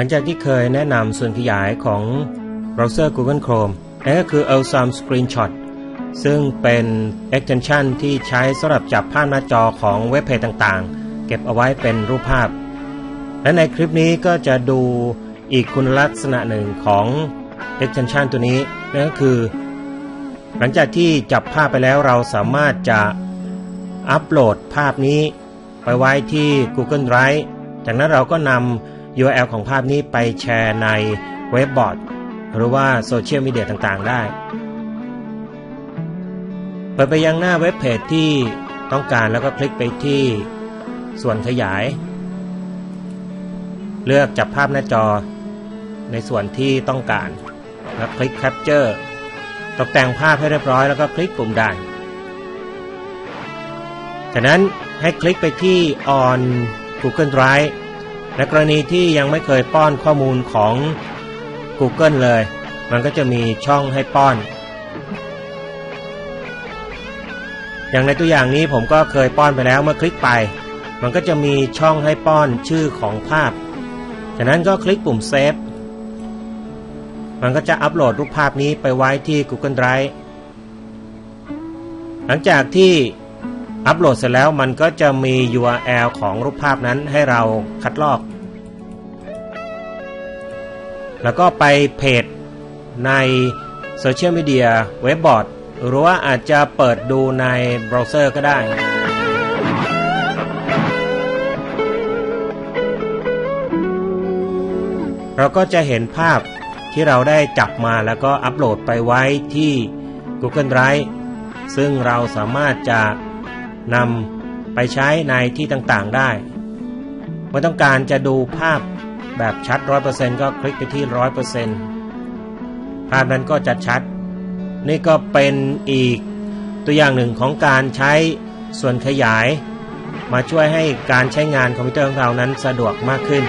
ลังจากที่เคยแนะนำส่วนขยายของเบราว์เซอร์ Google Chrome นั่นก็คือ Awesome Screenshot ซึ่งเป็น extension ที่ใช้สำหรับจับภาพหน้าจอของเว็บเพจต่างๆ เก็บเอาไว้เป็นรูปภาพ และในคลิปนี้ก็จะดูอีกคุณลักษณะหนึ่งของ extension ตัวนี้นั่นก็คือ หลังจากที่จับภาพไปแล้วเราสามารถจะอัปโหลดภาพนี้ไปไว้ที่ Google Drive จากนั้นเราก็นำ URL ของภาพนี้ไปแชร์ในเว็บบอร์ดหรือว่าโซเชียลมีเดียต่างๆ ได้ เปิดไปยังหน้าเว็บเพจที่ต้องการแล้วก็คลิกไปที่ส่วนขยาย เลือกจับภาพหน้าจอ ในส่วนที่ต้องการ แล้วคลิก Capture ตกแต่งภาพให้เรียบร้อยแล้วก็คลิกปุ่มได้จากนั้นให้คลิกไปที่ on Google Drive ในกรณีที่ยังไม่เคยป้อนข้อมูลของ Google เลย มันก็จะมีช่องให้ป้อน อย่างในตัวอย่างนี้ผมก็เคยป้อนไปแล้วเมื่อคลิกไป มันก็จะมีช่องให้ป้อนชื่อของภาพ จากนั้นก็คลิกปุ่มเซฟมันก็จะอัปโหลดรูปภาพนี้ไปไว้ที่ Google Drive หลังจากที่ อัปโหลดเสร็จแล้วมันก็จะมี URL ของรูปภาพนั้นให้เราคัดลอก แล้วก็ไปเพจในโซเชียลมีเดียเว็บบอร์ดหรือว่าอาจจะเปิดดูในเบราว์เซอร์ก็ได้เราก็จะเห็นภาพที่เราได้จับมาแล้วก็อัปโหลดไปไว้ที่ Google Drive ซึ่งเราสามารถจะ นำไปใช้ในที่ต่างๆได้เมื่อต้องการจะดูภาพแบบชัด 100%ก็คลิกไปที่ 100%ภาพนั้นก็จะชัด นี่ก็เป็นอีกตัวอย่างหนึ่งของการใช้ส่วนขยาย มาช่วยให้การใช้งานคอมพิวเตอร์ของเรานั้นสะดวกมากขึ้น